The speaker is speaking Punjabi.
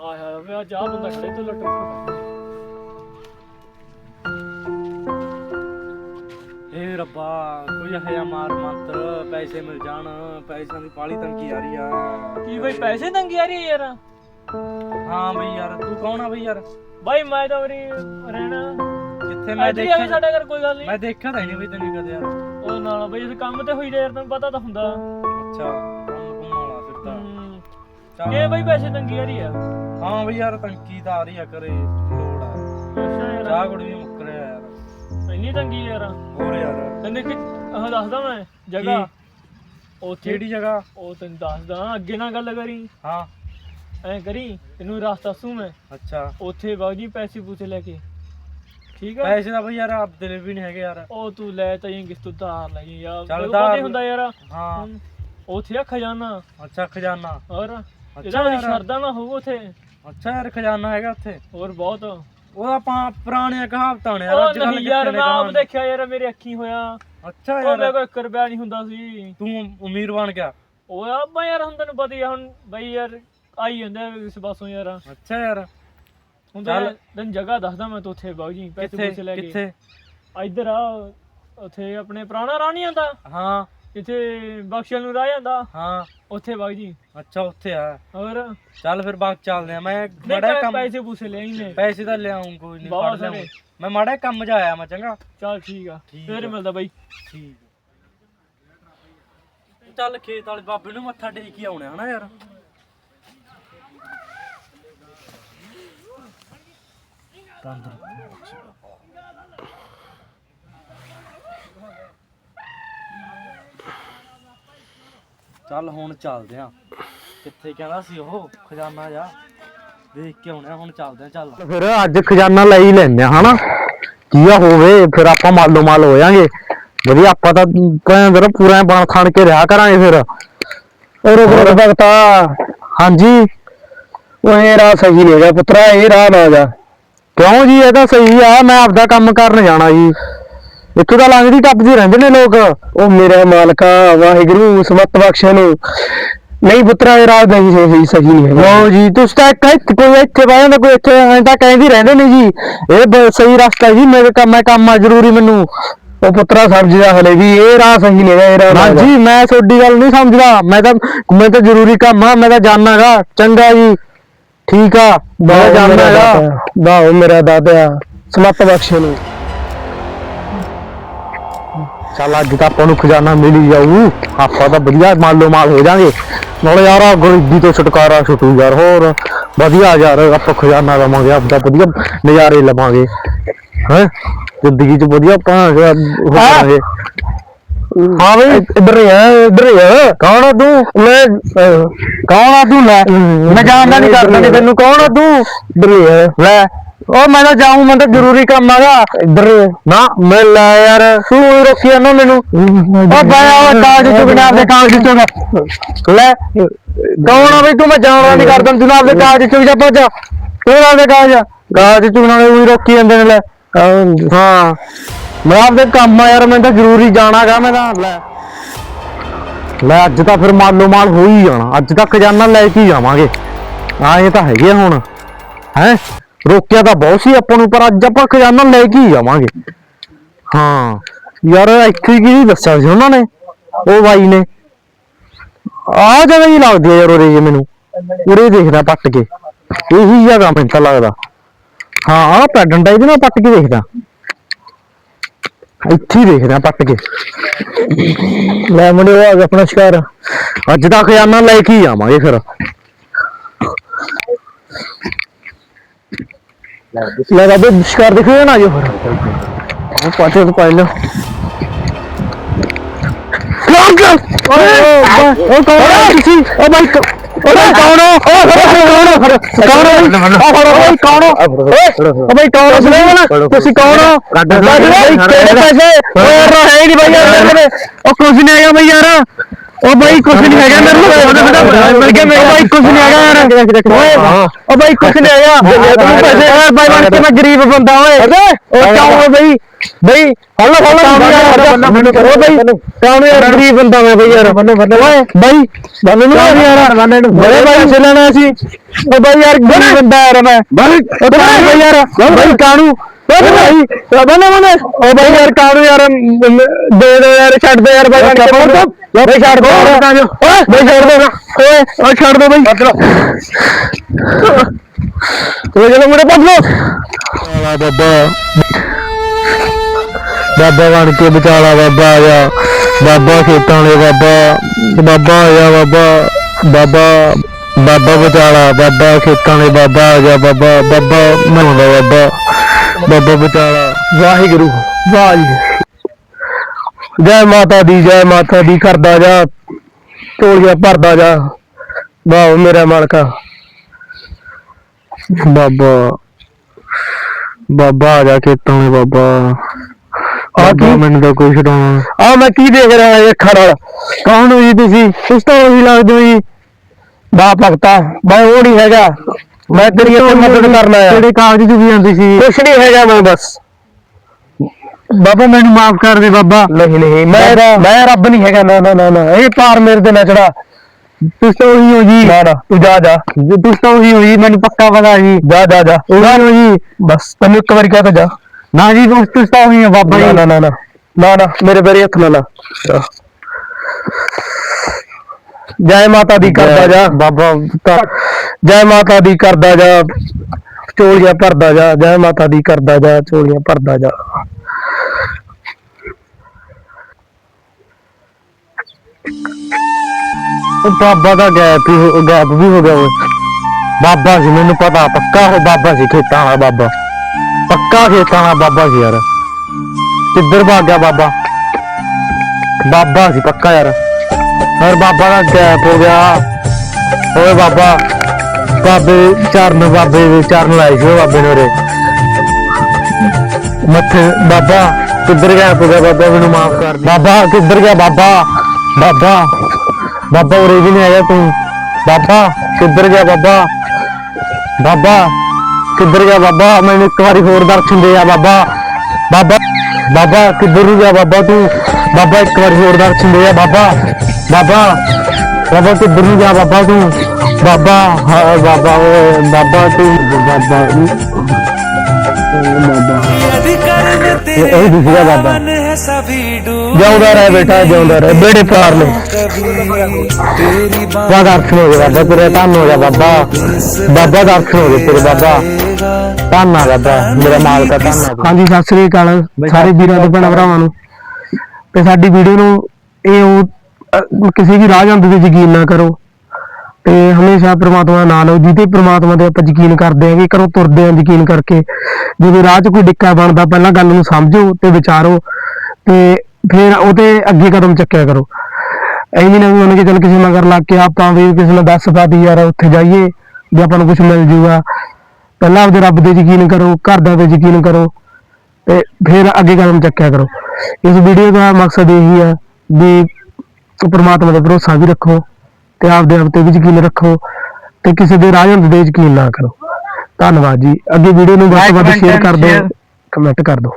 ਹਾਏ ਹਾਏ ਵੇ ਆ ਬੰਦਾ ਖੜੇ ਤੋਂ ਲੁੱਟ ਏ ਰੱਬਾ ਕੋਈ ਹਯਾ ਮਾਰ ਮੰਤਰ ਪੈਸੇ ਮਿਲ ਜਾਣ ਪੈਸਿਆਂ ਦੀ ਪਾਲੀ ਤੰਗੀ ਆ ਰਹੀ ਆ। ਕੀ ਬਈ ਪੈਸੇ ਤੰਗੀ ਆ ਰਹੀ ਯਾਰ? ਹਾਂ ਬਈ ਯਾਰ ਤੂੰ ਕੌਣ ਆ ਬਈ ਯਾਰ? ਬਾਈ ਮੈਂ ਤਾਂ ਉਰੀ ਰਹਿਣਾ। ਕਿੱਥੇ ਮੈਂ ਇੱਧਰ ਹੀ ਆ ਵੀ ਦੇਖਿਆ ਸਾਡੇ ਘਰ ਕੋਈ ਗੱਲ ਨਹੀਂ। ਮੈਂ ਦੇਖਿਆ ਤਾਂ ਨਹੀਂ ਬਈ ਤੈਨੂੰ ਕਦੇ ਯਾਰ। ਉਹ ਨਾਲ ਬਈ ਇਸ ਕੰਮ ਤੇ ਹੋਈ ਰਿਹਾ ਯਾਰ ਤੈਨੂੰ ਪਤਾ ਤਾਂ ਹੁੰਦਾ। ਅੱਛਾ ਕੰਮ ਵਾਲਾ ਫਿਰ ਤਾਂ। ਹੂੰ। ਚੱਲ। ਇਹ ਬਈ ਪੈਸੇ ਤੰਗੀ ਆ ਰਹੀ ਆ? ਹਾਂ ਬਈ ਯਾਰ ਤੰਗੀ ਤਾਂ ਆ ਰਹੀ ਆ ਕਰੇ ਲੋੜ ਆ। ਅੱਛਾ ਯਾਰ। ਚਾਹ ਗੁੜ ਵੀ ਮੁੱਕ ਰਿਹਾ ਯਾਰ। ਇੰਨੀ ਤੰਗੀ ਯਾਰ। ਹੋਰ ਯਾਰ। ਤੈਨੂੰ ਕਿ ਆਹ ਦੱਸਦਾ ਮੈਂ ਜਗ੍ਹਾ। ਉੱਥੇ ਕਿਹੜੀ ਜਗ੍ਹਾ? ਉਹ ਤੈਨੂੰ ਦੱਸਦਾ ਅੱਗੇ ਨਾ ਗੱਲ ਕਰੀ। ਹਾਂ। ਐ ਕਰੀ ਤੈਨੂੰ ਰਸਤਾ ਦੱਸੂ ਮੈਂ। ਅੱਛਾ। ਉੱਥੇ ਬਾਬੂ ਜੀ ਪੈਸੇ ਪੂਸੇ ਲੈ ਕੇ। ਠੀਕ ਆ? ਪੈਸੇ ਤਾਂ ਬਈ ਯਾਰ ਆਪ ਦਿਲ ਵੀ ਨਹੀਂ ਹੈਗੇ ਯਾਰ। ਉਹ ਤੂੰ ਲੈ ਤਾਂ ਇਹ ਕਿਸ ਤੋਂ ਧਾਰ ਲਈ ਯਾਰ ਚੱਲ ਤੈਨੂੰ ਪਤਾ ਹੀ ਧਾਰ- ਹੁੰਦਾ ਯਾਰ। ਹਾਂ। ਉੱਥੇ ਆ ਖਜ਼ਾਨਾ। ਅੱਛਾ ਖਜ਼ਾਨਾ। ਹੋਰ ਅੱਛਾ ਇਹਦਾ ਯਾਰ। ਸ਼ਰਦਾ ਨਾ ਹੋਊ ਉੱਥੇ। ਅੱਛਾ ਯਾਰ ਖਜ਼ਾਨਾ ਹੈਗਾ ਉੱਥੇ। ਹੋਰ ਬਹੁਤ। ਉਹਦਾ ਆਪਾਂ ਪੁਰਾਣੀਆਂ ਕਹਾਵਤਾਂ ਨੇ ਯਾਰ ਉਹ ਅੱਜ ਕੱਲ ਯਾਰ ਕਿੱਥੇ ਨੇ ਮੈਂ ਆਪ ਕਹਾਣੀ? ਦੇਖਿਆ ਯਾਰ ਮੇਰੇ ਅੱਖੀ ਹੋਇਆ। ਅੱਛਾ ਉਹ ਯਾਰ ਮੇਰੇ ਕੋਲ 1 ਰੁਪਿਆ ਨਹੀਂ ਹੁੰਦਾ ਸੀ। ਤੂੰ ਅਮੀਰ ਬਣ ਗਿਆ। ਉਹ ਆਪਾਂ ਯਾਰ ਹੁਣ ਤੈਨੂੰ ਪਤਾ ਹੀ ਹੁਣ ਬਈ ਯਾਰ ਆਈ ਜਾਂਦਾ ਇਸ ਪਾਸੋਂ ਯਾਰ। ਅੱਛਾ ਯਾਰ। ਹੁਣ। ਤੈਨੂੰ ਜਗ੍ਹਾ ਦੱਸਦਾ ਮੈਂ ਤੂੰ ਉੱਥੇ ਬਾਬੂ ਜੀ ਪੈਸੇ ਪੂਸੇ ਲੈ ਕੇ। ਕਿੱਥੇ? ਇੱਧਰ ਆ ਉੱਥੇ ਆਪਣੇ ਪੁਰਾਣਾ ਰਾਣੀ ਆਂਦਾ ਹਾਂ। ਜਿੱਥੇ ਬਖਸ਼ਲ ਨੂੰ ਰਾਹ ਜਾਂਦਾ। ਹਾਂ। ਉੱਥੇ ਬਾਬੂ ਜੀ। ਅੱਛਾ ਉੱਥੇ ਆ। ਹੋਰ? ਚੱਲ ਫਿਰ ਬਾਗ ਚੱਲਦੇ ਆ। ਮੈਂ ਪੈ- ਕੰਮ ਪੈਸੇ ਪੂਸੇ ਲੈ ਆਈ ਨੇ ਪੈਸੇ ਤਾਂ ਲਿਆਉਂ ਕੋਈ ਨਹੀਂ ਲਿਆਊਂ। ਸਾਰੇ। ਮੈਂ ਮਾੜਾ ਕੰਮ ਜਾ ਆਇਆ ਮੈਂ ਚੰਗਾ? ਚੱਲ ਠੀਕ ਆ। ਫੇਰ। ਮਿਲਦਾ ਬਾਈ। ਠੀਕ ਚੱਲ ਖੇਤ ਵਾਲੇ ਬਾਬੇ ਨੂੰ ਮੱਥਾ ਟੇਕ ਹੀ ਆਉਣਾ ਹਨਾ ਯਾਰ? ਚੱਲ ਹੁਣ ਚੱਲਦੇ ਆ। ਕਿੱਥੇ ਕਹਿੰਦਾ ਸੀ ਉਹ? ਖਜ਼ਾਨਾ ਜਾ। ਦੇਖ ਕੇ ਆਉਣਾ ਹੁਣ ਚੱਲਦੇ ਆ ਚੱਲ। ਫਿਰ ਅੱਜ ਖਜ਼ਾਨਾ ਲੈ ਹੀ ਲੈਂਦੇ ਆ ਹਨਾ? ਕੀ ਆ ਹੋਵੇ ਫਿਰ ਆਪਾਂ ਮਾਲੋ ਮਾਲ ਹੋ ਜਾਾਂਗੇ। ਵਧੀਆ ਆਪਾਂ ਤਾਂ ਕਹਿੰਦੇ ਰ ਪੂਰਾ ਬਣ ਥਣ ਕੇ ਰਿਹਾ ਕਰਾਂਗੇ ਫਿਰ। ਔਰ ਉਹ ਭਗਤਾ ਹਾਂਜੀ? ਉਹ ਇਹ ਰਾਹ ਸਹੀ ਨਹੀਂ ਹੈਗਾ ਪੁੱਤਰਾ ਇਹ ਰਾਹ ਨਾ ਜਾ। ਕਿਉਂ ਜੀ ਇਹ ਤਾਂ ਸਹੀ ਆ ਮੈਂ ਆਪਦਾ ਕੰਮ ਕਰਨ ਜਾਣਾ ਜੀ। ਇੱਥੋਂ ਤਾਂ ਲੰਘਦੀ ਟੱਪਦੀ ਰਹਿੰਦੇ ਨੇ ਲੋਕ। ਉਹ ਮੇਰਾ ਮਾਲਕਾ ਵਾਹਿਗੁਰੂ ਸਮਤ ਬਖਸ਼ੇ ਨੂੰ। ਨਹੀਂ ਪੁੱਤਰਾ ਇਹ ਰਾਹ ਨਹੀਂ ਸਹੀ ਸਹੀ ਨਹੀਂ ਹੈ ਲੋ ਜੀ ਤੁਸੀਂ ਤਾਂ ਇੱਕ ਇੱਥੇ ਕੋਈ ਇੱਥੇ ਬਹਿ ਜਾਂਦਾ ਕੋਈ ਇੱਥੇ ਐਂ ਤਾਂ ਕਹਿੰਦੀ ਰਹਿੰਦੇ ਨੇ ਜੀ। ਇਹ ਬ- ਸਹੀ ਰਸਤਾ ਜੀ ਮੇਰੇ ਕੰਮ ਹੈ ਕੰਮ ਆ ਜ਼ਰੂਰੀ ਮੈਨੂੰ। ਉਹ ਪੁੱਤਰਾ ਸਮਝਦਾ ਹਲੇ ਵੀ ਇਹ ਰਾਹ ਸਹੀ ਨਹੀਂ ਹੈ ਇਹ ਰਾਹ ਹਾਂਜੀ ਮੈਂ ਤੁਹਾਡੀ ਗੱਲ ਨਹੀਂ ਸਮਝਦਾ। ਮੈਂ ਤਾਂ ਮੈਂ ਤਾਂ ਜ਼ਰੂਰੀ ਕੰਮ ਆ ਮੈਂ ਤਾਂ ਜਾਣਾਗਾ ਚੰਗਾ ਜੀ। ਠੀਕ ਆ ਮੈਂ ਜਾਣਾਗਾ ਵਾਹ ਮੇਰਾ ਦਾਦਾ ਸਮਤ ਬਖਸ਼ੇ ਨੂੰ। ਚੱਲ ਅੱਜ ਤਾਂ ਆਪਾਂ ਨੂੰ ਖਜ਼ਾਨਾ ਮਿਲ ਹੀ ਜਾਊ। ਆਪਾਂ ਤਾਂ ਵਧੀਆ ਮਾਲੋ ਮਾਲ ਹੋ ਜਾਾਂਗੇ। ਨਾਲੇ ਯਾਰ ਆਹ ਗਰੀਬੀ ਤੋਂ ਛੁਟਕਾਰਾ ਛੁੱਟੂ ਯਾਰ ਹੋਰ ਵਧੀਆ ਯਾਰ ਆਪਾਂ ਖਜ਼ਾਨਾ ਲਵਾਂਗੇ ਆਪਦਾ ਵਧੀਆ ਨਜ਼ਾਰੇ ਲਵਾਂਗੇ। ਹੈ? ਜ਼ਿੰਦਗੀ 'ਚ ਵਧੀਆ ਆਪਾਂ ਹੋ ਕਰਾਂਗੇ ਹਾਂ। ਬਈ। ਇੱਧਰ ਹੀ ਆ ਇੱਧਰ ਹੀ ਆ। ਕੌਣ ਆ ਤੂੰ? ਮੈਂ ਅਹ, ਕੌਣ ਆ ਤੂੰ ਲੈ? ਮੈਂ ਜਾਣਦਾ ਨਹੀਂ ਕਰਦਾ ਤੈਨੂੰ ਕੌਣ ਆ ਤੂੰ। ਇੱਧਰ ਹੀ ਆ। ਲੈ। ਉਹ ਮੈਂ ਤਾਂ ਜਾਊਂ ਮੈਂ ਤਾਂ ਜ਼ਰੂਰੀ ਕੰਮ ਆਗਾ ਇੱਧਰ ਨਾ ਮੈਂ ਲੈ ਯਾਰ। ਤੂੰ ਹੀ ਰੋਕੀ ਜਾਂਦਾ ਮੈਨੂੰ। ਉਹ ਬਾਇਆ ਉਹ ਕਾਗਜ਼ ਤੋਂ ਬਿਨਾਂ ਆਪਦੇ ਕਾਗਜ਼ ਨਾ। ਲੈ। ਕੌਣ ਆ ਬਈ ਤੂੰ? ਮੈਂ ਜਾਣਦਾ ਨਹੀਂ ਕਰਦਾ। ਤੂੰ ਆਪਦੇ ਕਾਗਜ਼ ਤੋਂ ਜਾ ਪਹੁੰਚ ਤੂੰ ਆਪਦੇ ਕਾਗਜ਼ ਕਾਗਜ਼ ਤੋਂ ਬਿਨਾਂ ਉਹੀ ਰੋਕੀ ਜਾਂਦੇ ਨੇ ਲੈ। ਹਾਂ। ਮੈਂ ਆਪਦੇ ਕੰਮ ਆ ਯਾਰ ਮੈਂ ਤਾਂ ਜ਼ਰੂਰੀ ਜਾਣਾਗਾ ਮੈਂ ਤਾਂ ਲੈ। ਲੈ ਅੱਜ ਤਾਂ ਫਿਰ ਮਾਲੋ ਮਾਲ ਹੋ ਹੀ ਜਾਣਾ। ਅੱਜ ਤਾਂ ਖਜ਼ਾਨਾ ਲੈ ਕੇ ਹੀ ਜਾਵਾਂਗੇ ਹਾਂ ਇਹ ਤਾਂ ਹੈਗੇ ਆ ਹੁਣ। ਹੈ? ਰੋਕਿਆ ਤਾਂ ਬਹੁਤ ਸੀ ਆਪਾਂ ਨੂੰ, ਪਰ ਅੱਜ ਆਪਾਂ ਖਜ਼ਾਨਾ ਲੈ ਕੇ ਹੀ ਜਾਵਾਂਗੇ। ਹਾਂ, ਯਾਰ ਇੱਥੇ ਕੀ ਦੱਸਿਆ ਸੀ ਉਹਨਾਂ ਨੇ? ਉਹ ਬਾਈ ਨੇ। ਆ ਜਗ੍ਹਾ ਹੀ ਲੱਗਦੀ ਆ ਯਾਰ ਉਰੇ ਜੇ ਮੈਨੂੰ। ਉਰੇ ਦੇਖਦਾ ਪੱਟ ਕੇ। ਇਹੀ ਜਗ੍ਹਾ ਮੈਨੂੰ ਤਾਂ ਲੱਗਦਾ। ਹਾਂ ਆ ਪੈਡਨ ਟਾਈਪ ਨਾ ਪੱਟ ਕੇ ਦੇਖਦਾ। ਇੱਥੇ ਹੀ ਦੇਖਦਾ ਪੱਟ ਕੇ। ਲੈ ਮੁੰਡੇ ਉਹ ਆਪਣਾ ਸ਼ਿਕਾਰ। ਅੱਜ ਦਾ ਖਜ਼ਾਨਾ ਲੈ ਕੇ ਹੀ ਆਵਾਂਗੇ ਫਿਰ। ਲੈ ਬਾਬੇ ਸ਼ਿਕਾਰ ਦਿਖਿਆ ਨਾ ਜੋ ਫਿਰ ਉਹ ਪਾਟੇ ਤੋਂ ਪਾਇ ਲੋ ਉਹ ਕੌਣ ਹੈ ਤੁਸੀਂ ਉਹ ਬਾਈ ਪੈਸੇ ਯਾਰ ਯਾਰ ਕੁਛ ਨਹੀਂ ਹੈਗਾ ਮੇਰੇ ਮਿਲ ਗਿਆ ਮੇਰੇ। ਬਾਈ ਕੁਛ ਨਹੀਂ ਹੈਗਾ ਯਾਰ। ਓਏ ਉਹ ਬਾਈ ਕੁਛ ਨਹੀਂ ਹੈਗਾ। ਤੂੰ ਪੈਸੇ ਯਾਰ ਬਾਈ ਬਣ ਕੇ ਮੈਂ ਗਰੀਬ ਬੰਦਾ ਓਏ। ਉਹ ਓਏ ਬਾਈ? ਬਾਈ ਹੱਲਾ ਹੱਲਾ ਉਹ ਬਾਈ ਕਿਉਂ ਯਾਰ ਗਰੀਬ ਬੰਦਾ ਮੈਂ ਬਾਈ ਯਾਰ? ਓਏ ਬਾਈ ਬੰਨ ਨੂੰ ਯਾਰ ਬੜੇ ਬਾਈ ਚੱਲਣਾ ਸੀ ਉਹ ਬਾਈ ਯਾਰ ਗਰੀਬ ਬੰਦਾ। ਯਾਰ ਮੈਂ। ਬਾਈ ਉਹ ਬਾਈ ਯਾਰ ਬਾਈ ਕਾਣੂ ਓ ਭਾਈ ਬਨੇ ਬਨੇ ਓ ਭਾਈ ਯਾਰ ਕਾਣੂ ਯਾਰ ਮ- ਦੇ ਦੇ ਯਾਰ ਛੱਡ ਦੇ ਯਾਰ ਬਾਈ ਬਣ ਕੇ ਬਾਈ ਛੱਡ ਦੋ ਓਏ ਬਾਈ ਛੱਡ ਦੋ ਓਏ ਓ ਛੱਡ ਦੋ ਬਾਈ। ਓਏ ਜਦੋਂ ਮੁੰਡੇ ਭੱਜ ਲੋ ਆਲਾ ਬਾਬਾ। ਬਾਬਾ ਬਣ ਕੇ ਬਚਾਲਾ ਬਾਬਾ ਆ ਜਾ। ਬਾਬਾ ਖੇਤਾਂ ਵਾਲੇ ਬਾਬਾ। ਬਾਬਾ ਆ ਜਾ ਬਾਬਾ। ਬਾਬਾ ਬਾਬਾ ਬਚਾਲਾ। ਬਾਬਾ ਖੇਤਾਂ ਵਾਲੇ ਬਾਬਾ ਆ ਜਾ ਬਾਬਾ। ਬਾਬਾ ਮਨਾਉਂਦਾ ਬਾਬਾ। ਬਾਬਾ ਬਚਾਲਾ ਵਾਹਿਗੁਰੂ। ਵਾਹਿਗੁਰੂ। ਜੈ ਮਾਤਾ ਦੀ ਜੈ ਮਾਤਾ ਦੀ ਕਰਦਾ ਜਾ ਢੋਲੀਆਂ ਭਰਦਾ ਜਾ। ਵਾਹ ਮੇਰਾ ਮਾਲਕਾ। ਬਾਬਾ। ਬਾਬਾ ਆ ਜਾ ਖੇਤਾਂ ਵਿੱਚ ਬਾਬਾ। ਆ ਕੀ? ਮੈਨੂੰ ਤਾਂ ਕੁਛ ਛਡਾਉਣਾ ਆ ਮੈਂ ਕੀ ਦੇਖ ਰਿਹਾ ਇਹ ਅੱਖਾਂ ਨਾਲ ਕੌਣ ਹੋ ਜੀ ਤੁਸੀਂ? ਕੁਛ ਤਾਂ ਉਹੀ ਲੱਗਦੇ ਹੋ ਜੀ? ਬਾ ਭਗਤਾ ਮੈਂ ਉਹ ਨਹੀਂ ਹੈਗਾ। ਮੈਂ ਤੇਰੀ ਇੱਥੇ ਮਦਦ ਕਰਨਾ ਆ ਜਿਹੜੇ ਕਾਗਜ਼ ਵੀ ਆਂਦੀ ਸੀ। ਕੁਛ ਨਹੀਂ ਹੈਗਾ ਮੈਂ ਬਸ। ਬਾਬਾ ਮੈਨੂੰ ਮਾਫ ਕਰ ਦੇ ਬਾਬਾ। ਨਹੀਂ ਨਹੀਂ ਮੈਂ ਮੈਂ ਰੱਬ ਨਹੀਂ ਹੈਗਾ ਨਾ ਨਾ ਨਾ ਨਾ। ਇਹ ਪਾਰ ਮੇਰੇ ਤੇ ਨਾ ਚੜਾ। ਤੁਸੀਂ ਤਾਂ ਉਹੀ ਹੋ ਜੀ। ਨਾ ਨਾ ਤੂੰ ਜਾ ਜਾ। ਤੁਸੀਂ ਤਾਂ ਉਹੀ ਹੋ ਜੀ ਮੈਨੂੰ ਪੱਕਾ ਪਤਾ ਜੀ। ਜਾ ਜਾ ਜਾ। ਉਹੀ ਹੋ ਜੀ। ਬਸ ਤੈਨੂੰ ਇੱਕ ਵਾਰੀ ਕਹਤਾ ਜਾ। ਨਾ ਜੀ ਤੁਸੀਂ ਤਾਂ ਉਹੀ ਹੋ ਬਾਬਾ ਜੀ। ਨਾ ਨਾ ਨਾ ਨਾ। ਨਾ ਮੇਰੇ ਬੇਰੇ ਹੱਥ ਨਾ ਲਾ। ਜਾ। ਜੈ ਮਾਤਾ ਦੀ ਕਰਦਾ ਜਾ। ਬਾਬਾ ਜੈ ਮਾਤਾ ਦੀ ਕਰਦਾ ਜਾ ਚੋਲੀਆਂ ਭਰਦਾ ਜਾ ਜੈ ਮਾਤਾ ਦੀ ਕਰਦਾ ਜਾ ਚੋਲੀਆਂ ਭਰਦਾ ਜਾ। ਉਹ ਬਾਬਾ ਦਾ ਗੈਪ ਹੀ ਗੈਪ ਵੀ ਹੋ ਗਿਆ ਓਏ। ਬਾਬਾ ਸੀ ਮੈਨੂੰ ਪਤਾ ਪੱਕਾ ਉਹ ਬਾਬਾ ਸੀ ਖੇਤਾਂ ਵਾਲਾ ਬਾਬਾ। ਪੱਕਾ ਖੇਤਾਂ ਵਾਲਾ ਬਾਬਾ ਸੀ ਯਾਰ। ਕਿੱਧਰ ਭੱਗ ਗਿਆ ਬਾਬਾ? ਬਾਬਾ ਸੀ ਪੱਕਾ ਯਾਰ। ਯਾਰ ਬਾਬਾ ਦਾ ਗੈਪ ਹੋ ਗਿਆ। ਓਏ ਬਾਬਾ, ਬਾਬੇ ਚਰਨ, ਬਾਬੇ ਦੇ ਚਰਨ ਲਾਏ ਸੀ ਬਾਬੇ ਨੇ ਉਰੇ। ਮੱਥੇ, ਬਾਬਾ, ਕਿੱਧਰ ਗਿਆ ਹੋ ਬਾਬਾ ਮੈਨੂੰ ਮਾਫ ਕਰ ਦੇ। ਬਾਬਾ, ਕਿੱਧਰ ਗਿਆ ਬਾਬਾ? ਬਾਬਾ ਬਾਬਾ ਉਰੇ ਵੀ ਨਹੀਂ ਆਇਆ ਤੂੰ। ਬਾਬਾ, ਕਿੱਧਰ ਗਿਆ ਬਾਬਾ? ਬਾਬਾ, ਕਿੱਧਰ ਗਿਆ ਬਾਬਾ? ਮੈਨੂੰ ਇੱਕ ਵਾਰੀ ਹੋਰ ਦਰਸ਼ਨ ਦੇ ਆ ਬਾਬਾ। ਬਾਬਾ ਬਾਬਾ ਕਿੱਧਰ ਨੂੰ ਗਿਆ ਬਾਬਾ ਤੂੰ? ਬਾਬਾ, ਇੱਕ ਵਾਰੀ ਜ਼ੋਰਦਾਰ ਦਰਸ਼ਨ ਆ ਬਾਬਾ। ਬਾਬਾ ਬਾਬਾ ਕਿੱਧਰ ਨੂੰ ਗਿਆ ਬਾਬਾ ਤੂੰ। ਬਾਬਾ, ਹਾਂ, ਬਾਬਾ ਓਏ, ਬਾਬਾ ਤੂੰ, ਬਾਬਾ ਬਾਬਾ। ਇਹ ਇਹ ਦੂਸਰਾ ਬਾਬਾ। ਜਿਉਂਦਾ ਰਹਿ ਬੇਟਾ ਜਿਉਂਦਾ ਰਹਿ। ਬੇੜੇ ਪਾਰ ਲੈ ਬਾਬਾ ਦਰਸ਼ਨ ਹੋ ਗਿਆ ਬਾਬਾ ਤੇਰੇ ਧੰਨ ਹੋ ਗਿਆ ਬਾਬਾ। ਬਾਬਾ ਦਰਸ਼ਨ ਹੋ ਗਏ ਤੇਰੇ ਬਾਬਾ। ਧੰਨ ਆ ਬਾਬਾ ਮੇਰਾ ਮਾਲਕਾ ਧੰਨ ਆ ਹਾਂਜੀ ਸਤਿ ਸ੍ਰੀ ਅਕਾਲ ਸਾਰੇ ਵੀਰਾਂ ਤੇ ਭੈਣਾਂ ਭਰਾਵਾਂ ਨੂੰ। ਤੇ ਸਾਡੀ ਵੀਡੀਓ ਨੂੰ ਇਹ ਉਹ ਕਿਸੇ ਵੀ ਰਾਹ ਜਾਂਦੇ ਤੇ ਯਕੀਨ ਨਾ ਕਰੋ। ਤੇ ਹਮੇਸ਼ਾ ਪ੍ਰਮਾਤਮਾ ਦਾ ਨਾਮ ਲਓ, ਜਿਹਦੇ ਪ੍ਰਮਾਤਮਾ ਦੇ ਆਪਾਂ ਯਕੀਨ ਕਰਦੇ ਆਂਗੇ ਕਰੋ ਤੁਰਦੇ ਆਂ ਯਕੀਨ ਕਰਕੇ ਜਦੋਂ ਰਾਹ 'ਚ ਕੋਈ ਡਿੱਕਾ ਬਣਦਾ, ਪਹਿਲਾਂ ਗੱਲ ਨੂੰ ਸਮਝੋ ਤੇ ਵਿਚਾਰੋ ਤੇ ਫਿਰ ਉਹਤੇ ਅੱਗੇ ਕਦਮ ਚੱਕਿਆ ਕਰੋ। ਐਵੇਂ ਨਾ ਉਹਨੇ ਕਿ ਚੱਲ ਕਿਸੇ ਮਗਰ ਲੱਗ ਕੇ ਆਪਾਂ ਵੀ ਕਿਸੇ ਨੂੰ ਦੱਸ ਪਾਤੀ ਯਾਰ ਉੱਥੇ ਜਾਈਏ, ਵੀ ਆਪਾਂ ਨੂੰ ਕੁਝ ਮਿਲ ਜੂਗਾ। ਪਹਿਲਾਂ ਆਪਦੇ ਰੱਬ ਦੇ ਯਕੀਨ ਕਰੋ ਘਰਦਿਆਂ ਤੇ ਯਕੀਨ ਕਰੋ ਤੇ ਫਿਰ ਅੱਗੇ ਕਦਮ ਚੱਕਿਆ ਕਰੋ। ਇਸ ਵੀਡੀਓ ਦਾ ਮਕਸਦ ਇਹੀ ਆ ਵੀ ਪ੍ਰਮਾਤਮਾ ਦਾ ਭਰੋਸਾ ਵੀ ਰੱਖੋ। ਤੇ ਆਪਦੇ ਆਪ ਤੇ ਵੀ ਯਕੀਨ ਰੱਖੋ ਤੇ ਕਿਸੇ ਦੇ ਰਾਹ ਜਾਂਦੇ ਤੇ ਯਕੀਨ ਨਾ ਕਰੋ। ਧੰਨਵਾਦ ਜੀ। ਅੱਗੇ ਵੀਡੀਓ ਨੂੰ ਵੱਧ ਤੋਂ ਵੱਧ ਸ਼ੇਅਰ ਕਰ ਦਿਓ ਕਮੈਂਟ ਕਰ ਦਿਓ।